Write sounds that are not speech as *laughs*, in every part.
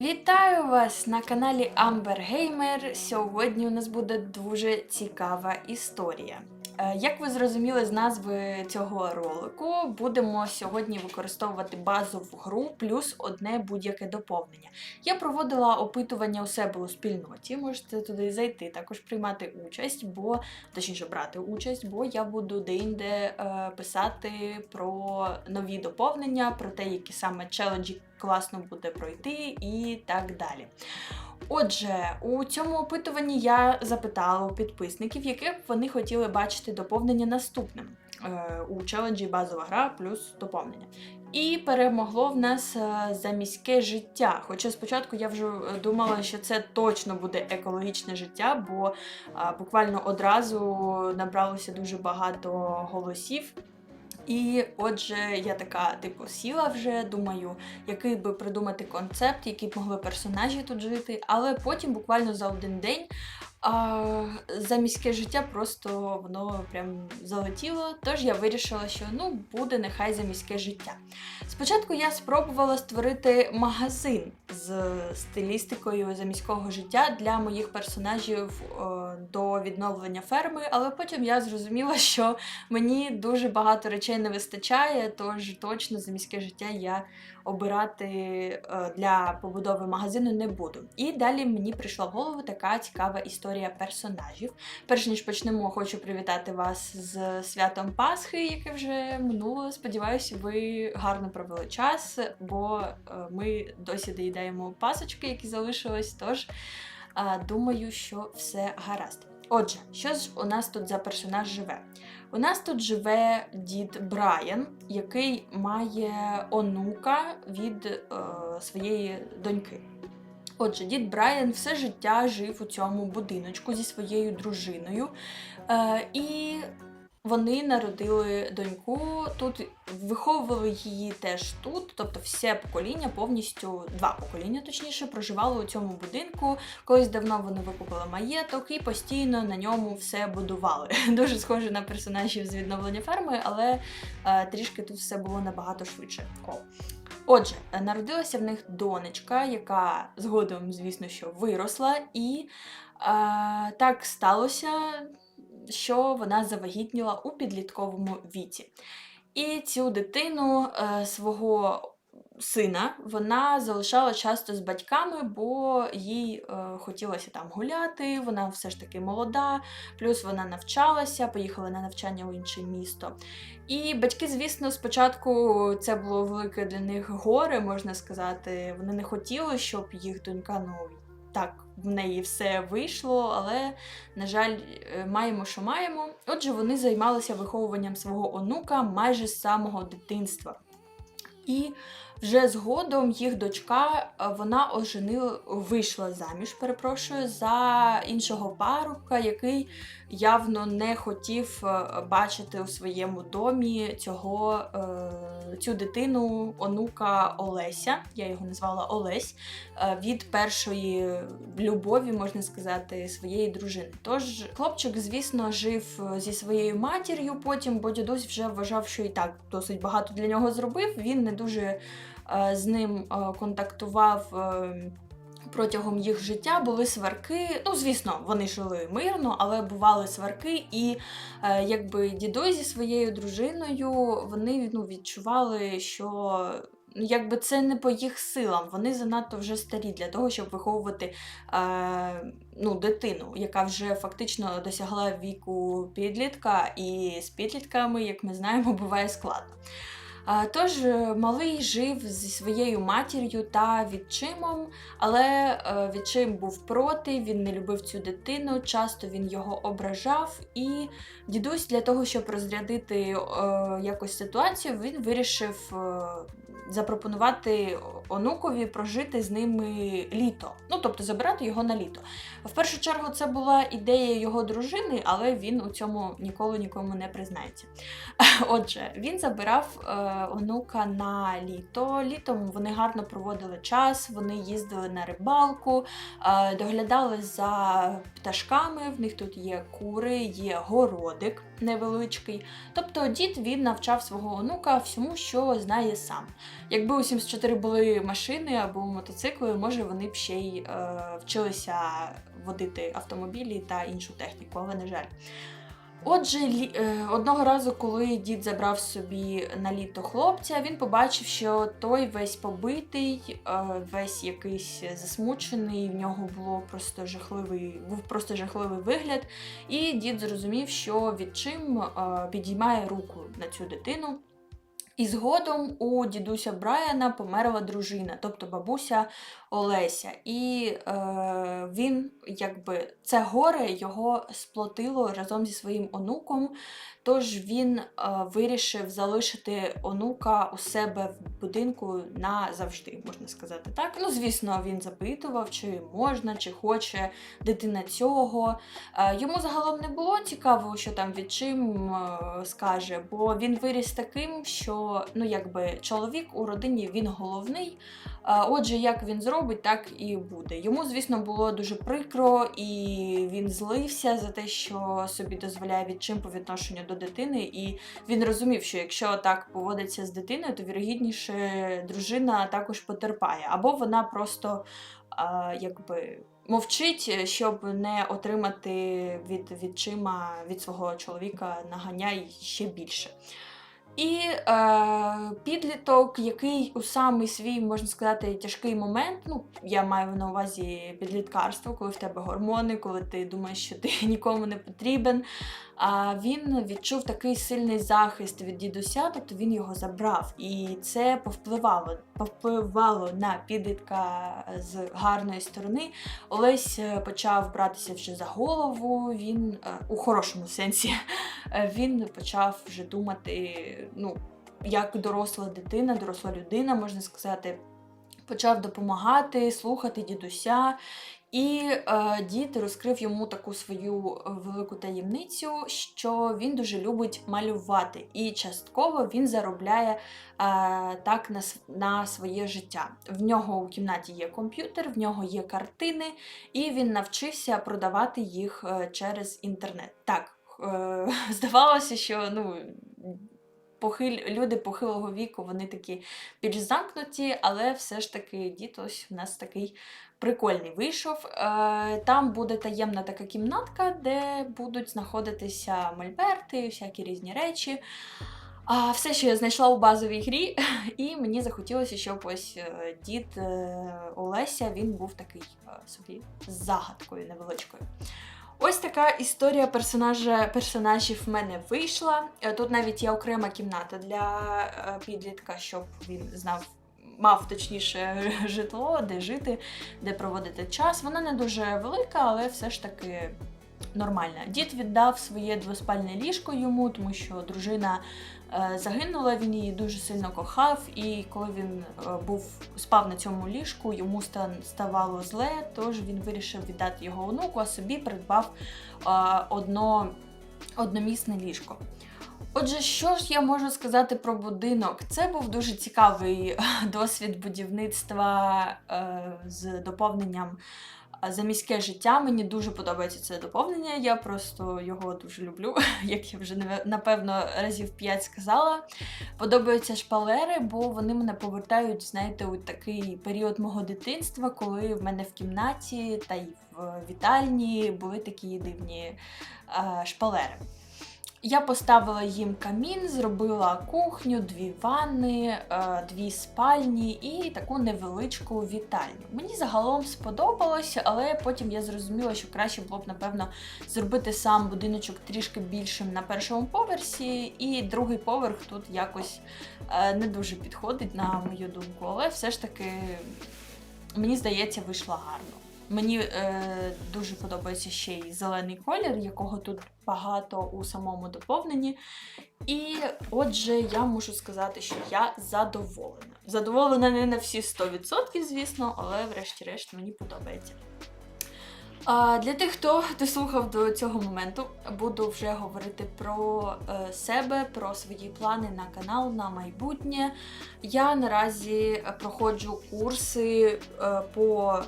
Вітаю вас на каналі Amber Gamer. Сьогодні у нас буде дуже цікава історія. Е, Як ви зрозуміли з назви цього ролику, будемо сьогодні використовувати базову гру плюс одне будь-яке доповнення. Я проводила опитування у себе у спільноті. Можете туди зайти, також приймати участь, бо точніше брати участь, бо я буду деінде е, писати про нові доповнення, про те, які саме челенджі класно буде пройти і так далі. Отже, у цьому опитуванні я запитала у підписників, яке б вони хотіли бачити доповнення наступним е, у челенджі базова гра плюс доповнення. І перемогло в нас е, заміське життя. Хоча спочатку я вже е, думала, що це точно буде екологічне життя, бо буквально одразу набралося дуже багато голосів. І отже, я така, типу, сіла вже, думаю, який би придумати концепт, які б могли персонажі тут жити. Але потім, буквально за один день, за міське життя просто воно прям залетіло. Тож я вирішила, що ну буде нехай за міське життя. Спочатку я спробувала створити магазин з стилістикою заміського життя для моїх персонажів е, до відновлення ферми, але потім я зрозуміла, що мені дуже багато речей не вистачає, тож точно за міське життя я обирати е, для побудови магазину не буду. І далі мені прийшла в голову така цікава історія персонажів. Перш ніж почнемо, хочу привітати вас з святом Пасхи, яке вже минуло. Сподіваюся, ви гарно провели час, бо е, ми досі доїдаємо пасочки, які залишились. Тож е, думаю, що все гаразд. Отже, що ж у нас тут за персонаж живе? У нас тут живе дід Брайан, який має онука від е, своєї доньки. Отже, дід Брайан все життя жив у цьому будиночку зі своєю дружиною. Е, і вони народили доньку тут, виховували її теж тут. Тобто, все покоління повністю, два покоління точніше, проживало у цьому будинку. Колись давно вони викупили маєток і постійно на ньому все будували. *laughs* Дуже схоже на персонажів з відновлення ферми, але е, трішки тут все було набагато швидше. Отже, народилася в них донечка, яка згодом, звісно, що виросла, і е, так сталося, що вона завагітніла у підлітковому віці. І цю дитину е, свого сина вона залишала часто з батьками, бо їй е, хотілося там гуляти. Вона все ж таки молода, плюс вона навчалася, поїхала на навчання у інше місто. І батьки, звісно, спочатку це було велике для них горе, можна сказати. Вони не хотіли, щоб їх донька, ну так, в неї все вийшло, але, на жаль, е, маємо, що маємо. Отже, вони займалися виховуванням свого онука майже з самого дитинства. І вже згодом їх дочка е, вона оженила, вийшла заміж, перепрошую, за іншого парубка, який явно не хотів е, бачити у своєму домі цього, е, цю дитину, онука Олеся. Я його назвала Олесь, від першої любові, можна сказати, своєї дружини. Тож хлопчик, звісно, жив зі своєю матір'ю потім, бо дідусь вже вважав, що і так досить багато для нього зробив. Він не дуже е, з ним е, контактував. е, Протягом їх життя були сварки. Ну, звісно, вони жили мирно, але бували сварки, і якби дідусь зі своєю дружиною вони ну, відчували, що ну, якби це не по їх силам. Вони занадто вже старі для того, щоб виховувати е, ну, дитину, яка вже фактично досягла віку підлітка, і з підлітками, як ми знаємо, буває складно. Тож е, малий жив зі своєю матір'ю та відчимом, але е, відчим був проти, він не любив цю дитину, часто він його ображав. І дідусь для того, щоб розрядити е, якось ситуацію, він вирішив запропонувати онукові прожити з ними літо. Ну тобто забирати його на літо. В першу чергу це була ідея його дружини, але він у цьому ніколи нікому не признається. *laughs* Отже, він забирав е, онука на літо. Літом вони гарно проводили час, вони їздили на рибалку, е, доглядали за пташками. В них тут є кури, є городик невеличкий. Тобто дід він навчав свого онука всьому, що знає сам. Якби у Sims 4 були машини або мотоцикли, може вони б ще й е, вчилися водити автомобілі та іншу техніку, але на жаль. Отже, е, одного разу, коли дід забрав собі на літо хлопця, він побачив, що той весь побитий, е, весь якийсь засмучений, в нього було просто жахливий, був просто жахливий вигляд. І дід зрозумів, що відчим е, підіймає руку на цю дитину. І згодом у дідуся Брайана померла дружина, тобто бабуся Олеся. І е, він, якби, це горе його сплотило разом зі своїм онуком. Тож він е, вирішив залишити онука у себе в будинку назавжди, можна сказати так. Ну, звісно, він запитував, чи можна, чи хоче дитина цього. Е, Йому загалом не було цікаво, що там відчим е, скаже, бо він виріс таким, що ну якби чоловік у родині він головний. А, Отже, як він зробить, так і буде. Йому, звісно, було дуже прикро, і він злився за те, що собі дозволяє відчим по відношенню до дитини. І він розумів, що якщо так поводиться з дитиною, то вірогідніше дружина також потерпає, або вона просто а, якби. Мовчить, щоб не отримати від відчима від свого чоловіка наганяй ще більше. І е, підліток, який у самий свій, можна сказати, тяжкий момент, ну, я маю на увазі підліткарство, коли в тебе гормони, коли ти думаєш, що ти *laughs* нікому не потрібен. А він відчув такий сильний захист від дідуся, тобто він його забрав. І це повпливало, повпливало на підлітка з гарної сторони. Олесь е, почав братися вже за голову, він е, у хорошому сенсі *laughs* е, він почав вже думати, ну, як доросла дитина, доросла людина, можна сказати, почав допомагати, слухати дідуся. І е, дід розкрив йому таку свою е, велику таємницю, що він дуже любить малювати, і частково він заробляє е, так на, на своє життя. В нього у кімнаті є комп'ютер, в нього є картини, і він навчився продавати їх е, через інтернет. Так, е, *laughs* здавалося, що ну. Похиль, люди похилого віку, вони такі більш замкнуті, але все ж таки дід ось у нас такий прикольний вийшов. Е, Там буде таємна така кімнатка, де будуть знаходитися мольберти, всякі різні речі. А все, що я знайшла у базовій грі, *laughs* і мені захотілося, щоб ось е, дід е, Олеся він був такий собі загадкою невеличкою. Ось така історія персонажа, персонажів в мене вийшла. Е, Тут навіть є окрема кімната для е, підлітка, щоб він знав, мав точніше *laughs* житло, де жити, де проводити час. Вона не дуже велика, але все ж таки нормальна. Дід віддав своє двоспальне ліжко йому, тому що дружина е, загинула, він її дуже сильно кохав, і коли він е, був спав на цьому ліжку, йому ставало зле, тож він вирішив віддати його онуку, а собі придбав е, одно, одномісне ліжко. Отже, що ж я можу сказати про будинок? Це був дуже цікавий досвід будівництва з доповненням е, за міське життя. Мені дуже подобається це доповнення. Я просто його дуже люблю, *laughs* як я вже напевно разів 5 сказала. Подобаються шпалери, бо вони мене повертають, знаєте, у такий період мого дитинства, коли в мене в кімнаті та й в вітальні були такі дивні е, шпалери. Я поставила їм камін, зробила кухню, дві ванни, е, дві спальні і таку невеличку вітальню. Мені загалом сподобалося, але потім я зрозуміла, що краще було б, напевно, зробити сам будиночок трішки більшим на першому поверсі, і другий поверх тут якось е, не дуже підходить, на мою думку. Але все ж таки, мені здається, вийшло гарно. Мені е, дуже подобається ще й зелений колір, якого тут багато у самому доповненні. І отже, я можу сказати, що я задоволена. Задоволена не на всі 100%, звісно, але врешті-решт мені подобається. А, для тих, хто дослухав до цього моменту, буду вже говорити про е, себе, про свої плани на канал на майбутнє. Я наразі проходжу курси е, по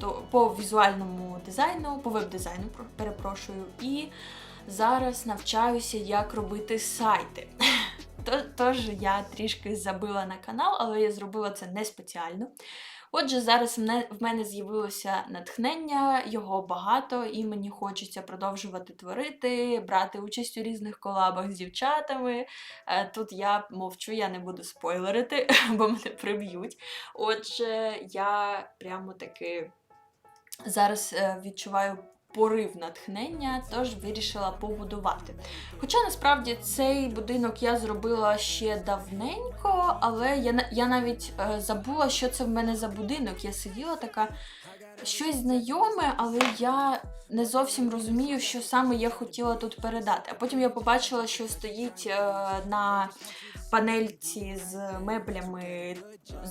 то, по візуальному дизайну, по веб-дизайну, перепрошую, і зараз навчаюся, як робити сайти. *laughs* Тож я трішки забила на канал, але я зробила це не спеціально. Отже, зараз в мене з'явилося натхнення, його багато, і мені хочеться продовжувати творити, брати участь у різних колабах з дівчатами. Е, Тут я мовчу, я не буду спойлерити, *laughs* бо мене приб'ють. Отже, я прямо таки зараз е, відчуваю порив натхнення, тож вирішила побудувати. Хоча насправді цей будинок я зробила ще давненько, але я, я навіть е, забула, що це в мене за будинок. Я сиділа така. Щось знайоме, але я не зовсім розумію, що саме я хотіла тут передати. А потім я побачила, що стоїть е, на панельці з меблями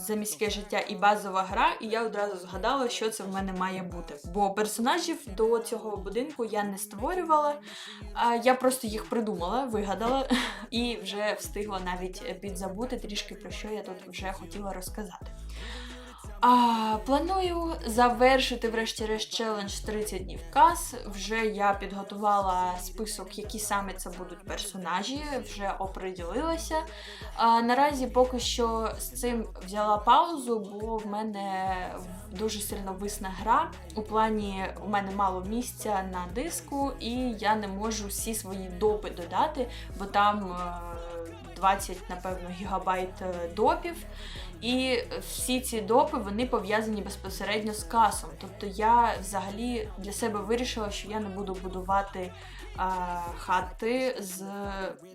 за міське життя і базова гра, і я одразу згадала, що це в мене має бути. Бо персонажів до цього будинку я не створювала, а я просто їх придумала, вигадала *laughs* і вже встигла навіть підзабути трішки про що я тут вже хотіла розказати. А, планую завершити, врешті-решт, челендж 30 днів кас. Вже я підготувала список, які саме це будуть персонажі, вже оприділилася. А, наразі поки що з цим взяла паузу, бо в мене дуже сильно висна гра. У плані у мене мало місця на диску, і я не можу всі свої допи додати, бо там е, 20, напевно, гігабайт е, допів. І всі ці допи вони пов'язані безпосередньо з касом. Тобто я взагалі для себе вирішила, що я не буду будувати хати з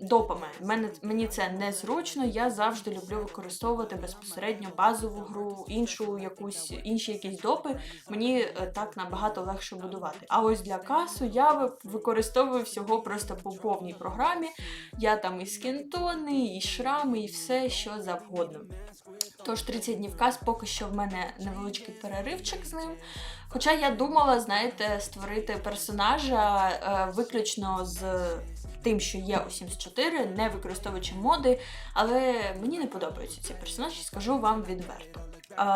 допами. Мене, мені це незручно. Я завжди люблю використовувати безпосередньо базову гру, іншу якусь інші якісь допи. Мені е, так набагато легше будувати. А ось для касу я використовую всього просто по повній програмі. Я там і скінтони, і шрами, і все, що завгодно. Тож 30 днів каз поки що в мене невеличкий переривчик з ним. Хоча я думала, знаєте, створити персонажа е, виключно з тим, що є у Sims 4, не використовуючи моди, але мені не подобаються ці персонажі, скажу вам відверто.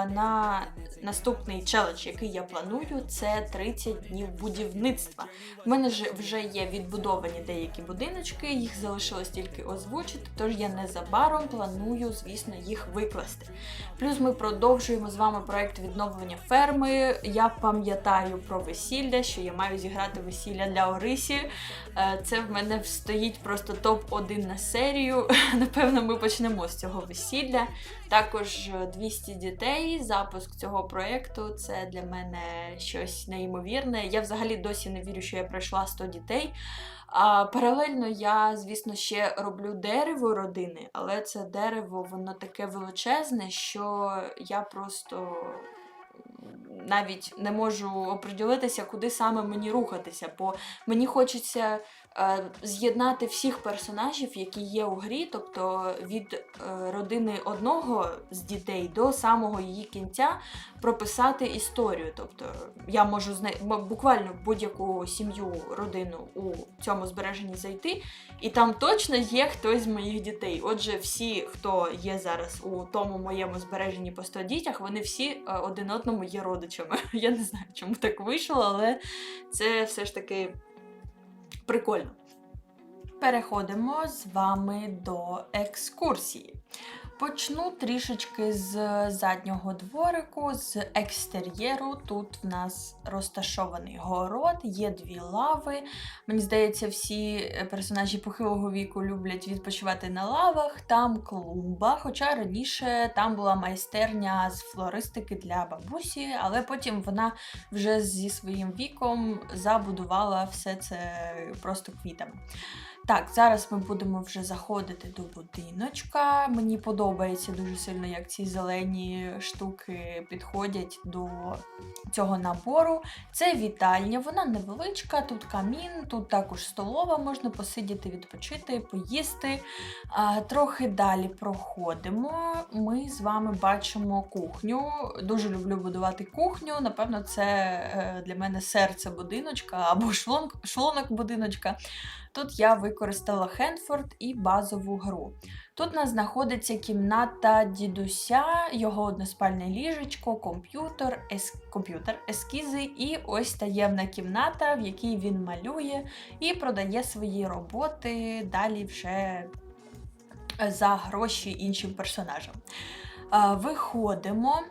На наступний челендж, який я планую, це 30 днів будівництва. В мене ж вже є відбудовані деякі будиночки, їх залишилось тільки озвучити, тож я незабаром планую, звісно, їх викласти. Плюс ми продовжуємо з вами проект відновлення ферми. Я пам'ятаю про весілля, що я маю зіграти весілля для Орисі. Е, Це в мене стоїть просто топ-1 на серію. *laughs* Напевно, ми почнемо з цього весілля. Також е, 200 дітей. Запуск цього проєкту це для мене щось неймовірне. Я взагалі досі не вірю, що я пройшла 100 дітей. А паралельно я, звісно, ще роблю дерево родини, але це дерево воно таке величезне, що я просто навіть не можу оприділитися, куди саме мені рухатися, бо мені хочеться е, з'єднати всіх персонажів, які є у грі, тобто від е, родини одного з дітей до самого її кінця прописати історію. Тобто я можу зна... буквально будь-яку сім'ю, родину у цьому збереженні зайти, і там точно є хтось з моїх дітей. Отже, всі, хто є зараз у тому моєму збереженні по 100 дітях, вони всі е, один одному є родичами. *laughs* Я не знаю, чому так вийшло, але це все ж таки прикольно. Переходимо з вами до екскурсії. Почну трішечки з заднього дворику, з екстер'єру. Тут в нас розташований город, є дві лави. Мені здається, всі персонажі похилого віку люблять відпочивати на лавах. Там клумба, хоча раніше там була майстерня з флористики для бабусі, але потім вона вже зі своїм віком забудувала все це просто квітами. Так, зараз ми будемо вже заходити до будиночка. Мені подобається дуже сильно, як ці зелені штуки підходять до цього набору. Це вітальня, вона невеличка, тут камін, тут також столова, можна посидіти, відпочити, поїсти. А, трохи далі проходимо. Ми з вами бачимо кухню. Дуже люблю будувати кухню. Напевно, це е, для мене серце будиночка або шлунок будиночка. Тут я використала Хенфорд і базову гру. Тут у нас знаходиться кімната дідуся, його односпальне ліжечко, комп'ютер, ес... комп'ютер, ескізи і ось таємна кімната, в якій він малює і продає свої роботи. Далі вже е, за гроші іншим персонажам. Е, Виходимо.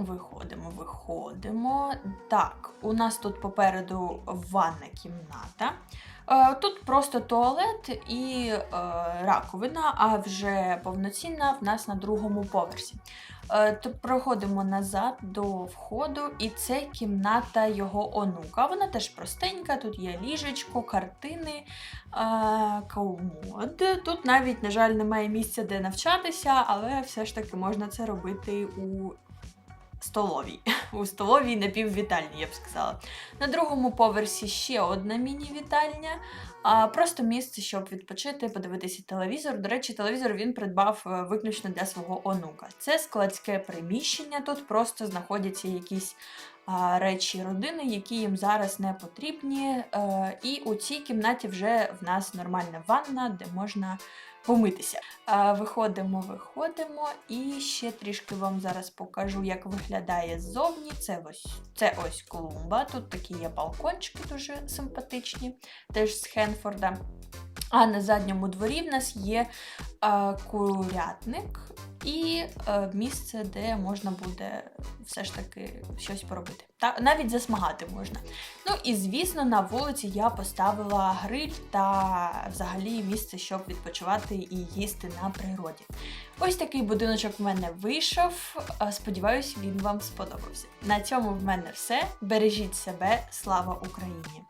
Виходимо, виходимо. Так, у нас тут попереду ванна кімната. Е, Тут просто туалет і е, раковина, а вже повноцінна в нас на другому поверсі. Е, То проходимо назад до входу, і це кімната його онука. Вона теж простенька, тут є ліжечко, картини, комод. Тут навіть, на жаль, немає місця, де навчатися, але все ж таки можна це робити у столовій. *laughs* У столовій напіввітальні, я б сказала. На другому поверсі ще одна міні-вітальня. А просто місце, щоб відпочити, подивитися телевізор. До речі, телевізор він придбав е, виключно для свого онука. Це складське приміщення. Тут просто знаходяться якісь речі родини, які їм зараз не потрібні. Е, і у цій кімнаті вже в нас нормальна ванна, де можна помитися. Виходимо, виходимо, і ще трішки вам зараз покажу, як виглядає ззовні. Це ось це ось клумба. Тут такі є балкончики дуже симпатичні, теж з Хенфорда. А на задньому дворі в нас є курятник і е, місце, де можна буде все ж таки щось поробити. Та навіть засмагати можна. Ну і звісно, на вулиці я поставила гриль та взагалі місце, щоб відпочивати і їсти на природі. Ось такий будиночок в мене вийшов. Е, Сподіваюсь, він вам сподобався. На цьому в мене все. Бережіть себе, слава Україні!